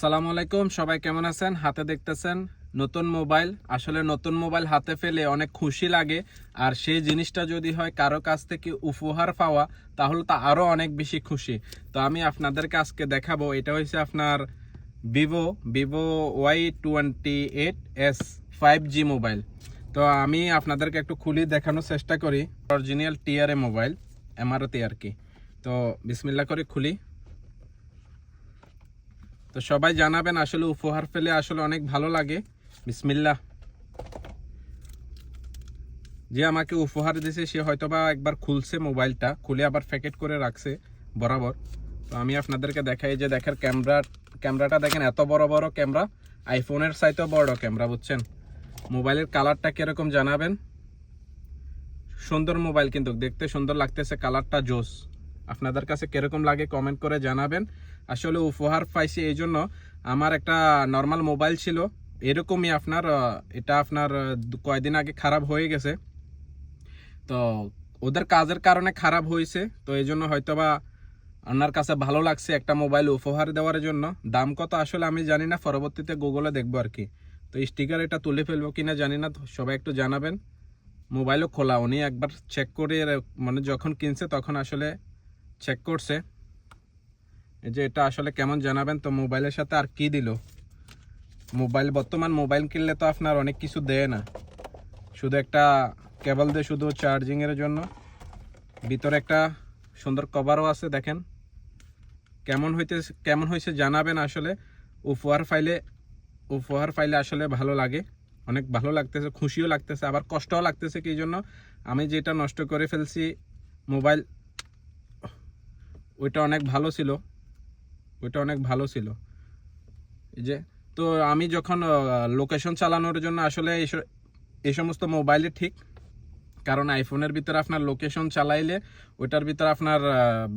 সালামু আলাইকুম, সবাই কেমন আছেন? হাতে দেখতেছেন নতুন মোবাইল। আসলে নতুন মোবাইল হাতে ফেলে অনেক খুশি লাগে। আর সেই জিনিসটা যদি হয় কারও কাছ থেকে উপহার পাওয়া, তাহলে তো আরও অনেক বেশি খুশি। তো আমি আপনাদেরকে আজকে দেখাবো, এটা হচ্ছে আপনার Vivo Vivo Y twenty eight S five G mobile. তো আমি আপনাদেরকে একটু খুলি দেখানোর চেষ্টা করি। অরিজিনাল টিআরএ মোবাইল এমআরতে আর কি। তো বিসমিল্লা করে খুলি। তো সবাই জানাবেন আসলে উপহার পেলে আসলে অনেক ভালো লাগে। বিসমিল্লা যে আমাকে উপহার দিয়েছে, সে হয়তোবা একবার খুলছে মোবাইলটা, খুলে আবার প্যাকেট করে রাখছে, বরাবর। তো আমি আপনাদেরকে দেখাই যে দেখেন ক্যামেরা, ক্যামেরাটা দেখেন এত বড় বড় ক্যামেরা, আইফোনের চাইতেও বড় ক্যামেরা, বুঝছেন? মোবাইলের কালারটা কীরকম জানাবেন? সুন্দর মোবাইল কিন্তু, দেখতে সুন্দর লাগতেছে, কালারটা জোস। আপনাদের কাছে কীরকম লাগে কমেন্ট করে জানাবেন। আসলে উপহার পাইছি এই জন্য আমার একটা নর্মাল মোবাইল ছিল। এরকমই আপনার এটা আপনার কয়দিন আগে খারাপ হয়ে গেছে। তো ওদের কাজের কারণে খারাপ হয়েছে। তো এই জন্য হয়তোবা আপনার কাছে ভালো লাগছে একটা মোবাইল উপহার দেওয়ার জন্য। দাম কত আসলে আমি জানি না, পরবর্তীতে গুগলে দেখব আর কি। তো স্টিকার এটা তুলে ফেলব কি না জানি না সবাই একটু জানাবেন। মোবাইলও খোলা, উনি একবার চেক করে মানে যখন কিনছে তখন আসলে চেক করছে। এই যে এটা আসলে কেমন জানাবেন? তো মোবাইলের সাথে আর কি দিল? মোবাইল বর্তমান মোবাইল কিনলে তো আপনার অনেক কিছু দেয় না। শুধু একটা কেবল দিয়ে শুধু চার্জিং এর জন্য। ভিতরে একটা সুন্দর কভারও আছে, দেখেন। কেমন হইতে, কেমন হয়েছে জানাবেন আসলে। উপহার ফাইলে উপহার ফাইলে আসলে ভালো লাগে। অনেক ভালো লাগতেছে, খুশিও লাগতেছে, আবার কষ্টও লাগতেছে কি জন্য? আমি যেটা নষ্ট করে ফেলছি মোবাইল ওইটা অনেক ভালো ছিল। ওইটা অনেক ভালো ছিল। এই যে, তো আমি যখন লোকেশন চালানোর জন্য আসলে এই সমস্ত মোবাইলে ঠিক। কারণ আইফোনের ভিতরে আপনার লোকেশন চালাইলে ওইটার ভিতরে আপনার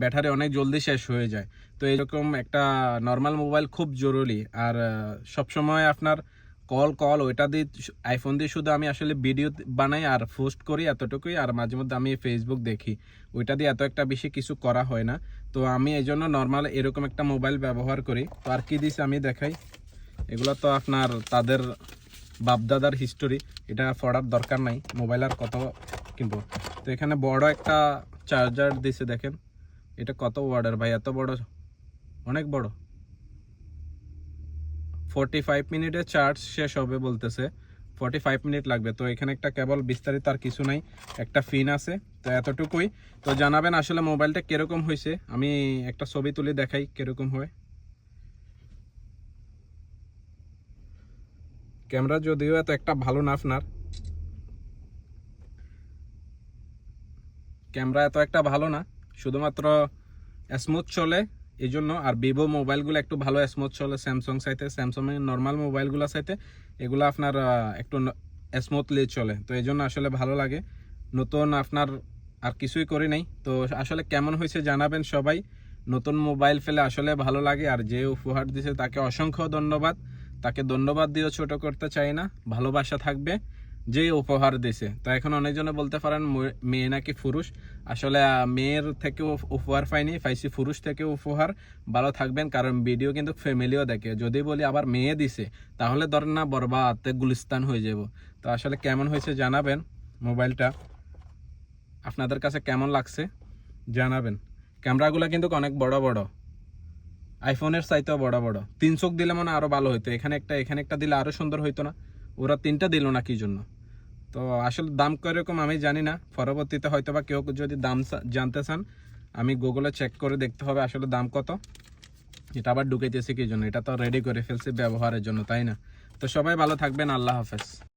ব্যাটারি অনেক জলদি শেষ হয়ে যায়। তো এরকম একটা নর্মাল মোবাইল খুব জরুরি। আর সব সময় আপনার কল কল ওইটা দিয়ে আইফোন দিয়ে শুধু আমি আসলে ভিডিও বানাই আর পোস্ট করি এতটুকুই, আর মাঝে মধ্যে আমি ফেসবুক দেখি। ওইটা দিয়ে এত একটা বেশি কিছু করা হয় না। তো আমি এই জন্য নর্মাল এরকম একটা মোবাইল ব্যবহার করি। তো আর কী দিস আমি দেখাই। এগুলো তো আপনার তাদের বাপদাদার হিস্টোরি এটা পড়ার দরকার নাই। মোবাইল আর কত কিনবো? তো এখানে বড় একটা চার্জার দিছে দেখেন। এটা কত ওয়ার্ডের ভাই? এত বড়? অনেক বড়। ফোরটি ফাইভ মিনিটে চার্জ শেষ হবে বলতেছে। ফোরটি ফাইভ মিনিট লাগবে। তো এখানে একটা কেবল বিস্তারিত আর কিছু নাই, একটা ফিন আছে, তো এতটুকুই। তো জানাবেন আসলে মোবাইলটা কীরকম হয়েছে আমি একটা ছবি তুলে দেখাই কীরকম হয়। ক্যামেরা যদিও এত একটা ভালো না আপনার। ক্যামেরা এত একটা ভালো না, শুধুমাত্র স্মুথ চলে। এই জন্য আর ভিভো মোবাইলগুলো একটু ভালো স্মুথ চলে স্যামসং সাইতে স্যামসাং এর নর্মাল মোবাইলগুলো সাইতে এগুলো আপনার একটু স্মুথলি চলে। তো এই জন্য আসলে ভালো লাগে। নতুন আপনার আর কিছুই করি নাই। তো আসলে কেমন হয়েছে জানাবেন সবাই। নতুন মোবাইল ফেলে আসলে ভালো লাগে। আর যে উপহার দিয়েছে তাকে অসংখ্য ধন্যবাদ। তাকে ধন্যবাদ দিয়েও ছোট করতে চাই না। ভালোবাসা থাকবে। যে উপহার দিছে। তো এখন অনেকজনে বলতে পারেন মেয়ে নাকি পুরুষ। আসলে মেয়ের থেকে উপহার পাইনি, পাইছি পুরুষ থেকে উপহার। ভালো থাকবেন, কারণ ভিডিও কিন্তু ফ্যামিলিও দেখে। যদি বলি আবার মেয়ে দিছে, তাহলে ধরেন না বরবাদ, তে গুলিস্তান হয়ে যাব। তো আসলে কেমন হয়েছে জানাবেন মোবাইলটা। আপনাদের কাছে কেমন লাগছে জানাবেন। ক্যামেরাগুলো কিন্তু অনেক বড় বড়। আইফোনের চাইতেও বড় বড়। তিন চোখ দিলে মনে আরও ভালো হইতো। এখানে একটা এখানে একটা দিলে আরও সুন্দর হইতো না। ওরা তিনটা দিল না কি জন্য? তো আসলে দাম কীরকম আমি জানি না। পরবর্তীতে হয়তো বা কেউ যদি দাম জানতে চান, আমি গুগলে চেক করে দেখতে হবে আসলে দাম কত। এটা আবার ঢুকাইতেছি কি জন্য? এটা তো রেডি করে ফেলছি ব্যবহারের জন্য, তাই না? তো সবাই ভালো থাকবেন, আল্লাহ হাফেজ।